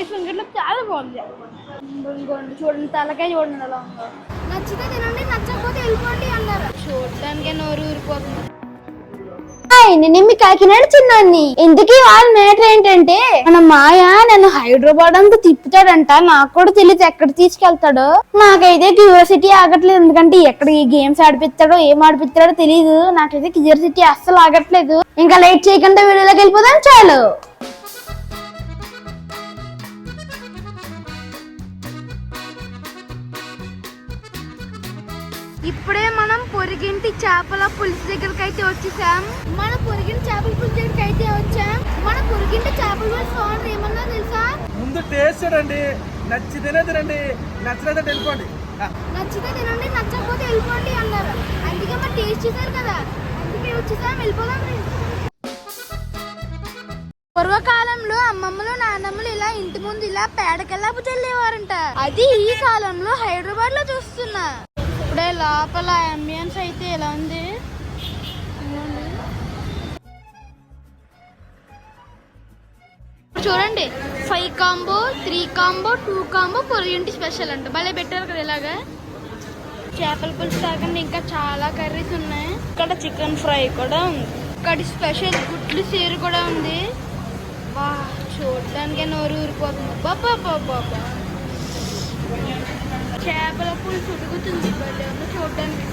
Rice వంకట్లో చాలా బాగుంది. ఇంకోండి చూడండి తలకాయ చూడండి ఎలా ఉందో. నచ్చితే తినండి నచ్చకపోతే వెళ్ళిపోండి అన్నారు. చూడటానికే నోరు ఊరిపోతుంది. హాయ్ నేను మీ కాకినాడ చిన్నాన్ని. ఇందుకీ వాళ్ళ మేటర్ ఏంటంటే మన మాయ నన్ను హైదరాబాద్ అంతా తిప్పుతాడంట. నాకు కూడా తెలియదు ఎక్కడ తీసుకెళ్తాడో. నాకైతే క్యూరియాసిటీ ఆగట్లేదు. ఎందుకంటే ఎక్కడ ఈ గేమ్స్ ఆడిపిస్తాడో ఏం ఆడిపిస్తాడో తెలియదు నాకైతే క్యూరియాసిటీ అస్సలు ఆగట్లేదు. ఇంకా లేట్ చేయకుండా వీడియోలోకి వెళ్ళిపోదాం చాలు. ఇప్పుడే మనం పొరిగింటి చేపల పులుసు దగ్గరికి అయితే వచ్చేసాం. మన పొరిగింటి చేపల పులుసు దగ్గరికి అయితే వచ్చాం. మన పొరిగింటి చేపల పులుసు ఓనర్ ఏమన్నా తెలుసా? ముందు టేస్ట్ చూడండి. నచ్చితేనే తినండి. నచ్చలేదంటే వెళ్ళిపోండి. నచ్చితే తినండి నచ్చకపోతే వెళ్ళిపోండి అన్నారు. అందుకే మరి టేస్ట్ చేశారు కదా. అందుకే వచ్చేసాం వెళ్ళిపోదాం. పూర్వకాలంలో అమ్మమ్మలు నాన్నమ్మలు ఇలా ఇంటి ముందు ఇలా పేడకెళ్ళాపు చల్లేవారంట. అది ఈ కాలంలో హైదరాబాద్లో చూస్తున్నా. ఇప్పుడే లోపల అంబియన్స్ అయితే ఎలా ఉంది. చూడండి five combo three combo two combo పొరిగింటి స్పెషల్ అంట. భలే పెట్టారు కదా ఇలాగా. చేపల పులుసు కాకుండా ఇంకా చాలా కర్రీస్ ఉన్నాయి. ఇక్కడ చికెన్ ఫ్రై కూడా ఉంది. ఇక్కడ స్పెషల్ గుడ్లు సీరు కూడా ఉంది. వా చూడడానికే నోరు ఊరిపోతుంది. బాబా బాబా చేపల పులుసు ఉడుకుతుంది భలే ఉంది చూడడానికి?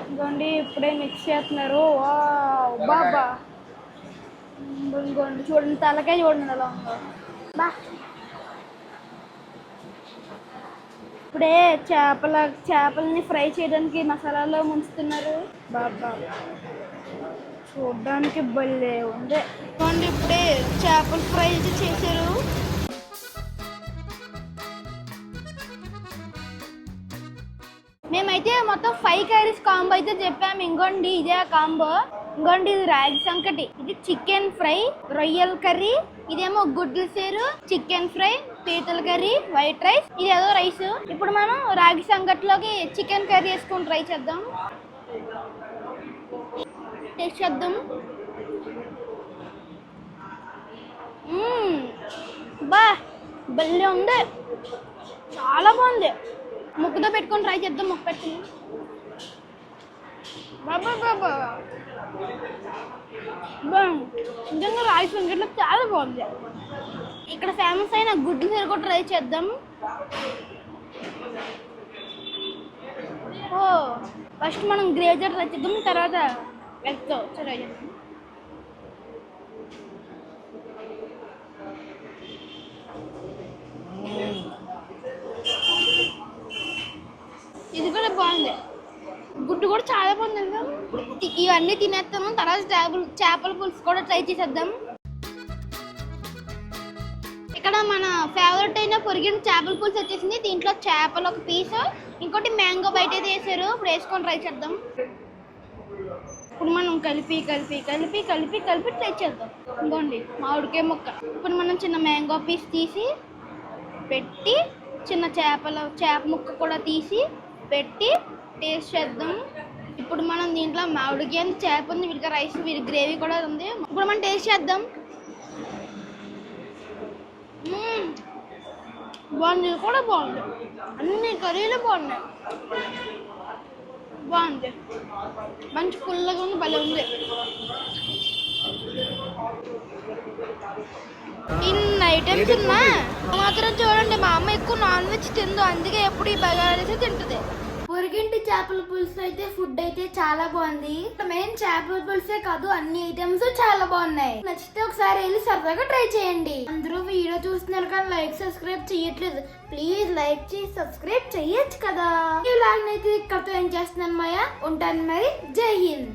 ఇదిగోండి ఇప్పుడే మిక్స్ చేస్తున్నారు. బాబా. ఇంకోండి చూడండి తలకాయ చూడండి అలా ఉందో. బా. ఇప్పుడే చేపల చేపలని ఫ్రై చేయడానికి మసాలాలో ముంచుతున్నారు. బాబా. చూడడానికి భలే ఉంది. ఇప్పుడే చేపలు ఫ్రై చేశారు. మేమైతే మొత్తం ఫైవ్ కర్రీస్ కాంబో అయితే చెప్పాము ఇంకోండి ఇదే కాంబో ఇంకోండి ఇది రాగి సంకటి. ఇది చికెన్ ఫ్రై రొయ్యల కర్రీ ఇదేమో గుడ్లు సేరు చికెన్ ఫ్రై పీతల కర్రీ వైట్ రైస్ ఇది ఏదో రైస్ ఇప్పుడు మనం రాగి సంకట్లోకి చికెన్ కర్రీ వేసుకొని ట్రై చేద్దాం. టేస్ట్ చేద్దాం. బా భలే ఉంది. చాలా బాగుంది. ముక్కుతో పెట్టుకొని ట్రై చేద్దాం ముక్కు పెట్టుకుని. బాబా బాబా బాగుంది నిజంగా రాయిస్ వెంకట్లో చాలా బాగుంది. ఇక్కడ ఫేమస్ అయిన గుడ్లు సరి కూడా ట్రై చేద్దాం. ఓ ఫస్ట్ మనం గ్రేజర్ ట్రై చేద్దాం తర్వాత ఎగ్తో ట్రై చేద్దాం. ఇది కూడా బాగుంది. గుడ్డు కూడా చాలా బాగుంది ఇవన్నీ తినేస్తాము తర్వాత చేపలు చేపల పులుసు కూడా ట్రై చేసేద్దాం. ఇక్కడ మన ఫేవరెట్ అయిన పొరిగిన చేపల పులుసు వచ్చేసింది. దీంట్లో చేపలు ఒక పీస్ ఇంకోటి మ్యాంగో బయట వేసారు. ఇప్పుడు వేసుకొని ట్రై చేద్దాం. ఇప్పుడు మనం కలిపి కలిపి కలిపి కలిపి కలిపి ట్రై చేద్దాం. ఇంకోండి మామిడికాయ ముక్క. ఇప్పుడు మనం చిన్న మ్యాంగో పీస్ తీసి పెట్టి చిన్న చేపల చేప ముక్క కూడా తీసి పెట్టి టేస్ట్ చేద్దాం. ఇప్పుడు మనం దీంట్లో మామిడికాయ చేప ఉంది వీడికి రైస్ వీడి గ్రేవీ కూడా ఉంది. ఇప్పుడు మనం టేస్ట్ చేద్దాం. బాగుంది కూడా బాగుంది. అన్ని కర్రీలు బాగున్నాయి. బాగుంది. మంచి పుల్లగా ఉంది భలే ఉంది. ఇన్ని ఐటమ్స్ ఉన్నా మాత్రం చూడండి మా అమ్మ ఎక్కువ నాన్ వెజ్ తిందు అందుకే ఎప్పుడు ఈ బగారైతే తింటుంది. పొరిగింటి చేపల పులుసు అయితే ఫుడ్ అయితే చాలా బాగుంది. మెయిన్ చేపల పులుసే కాదు అన్ని ఐటమ్స్ చాలా బాగున్నాయి. నచ్చితే ఒకసారి వెళ్ళి సరదాగా ట్రై చేయండి. అందరూ వీడియో చూస్తున్నారు కానీ లైక్ సబ్స్క్రైబ్ చేయట్లేదు. ప్లీజ్ లైక్ చేసి సబ్స్క్రైబ్ చేయొచ్చు కదా. ఇలాగనైతే ఇక్కడతో ఏం చేస్తున్నాను మాయా. ఉంటాను మరి. జై హింద్.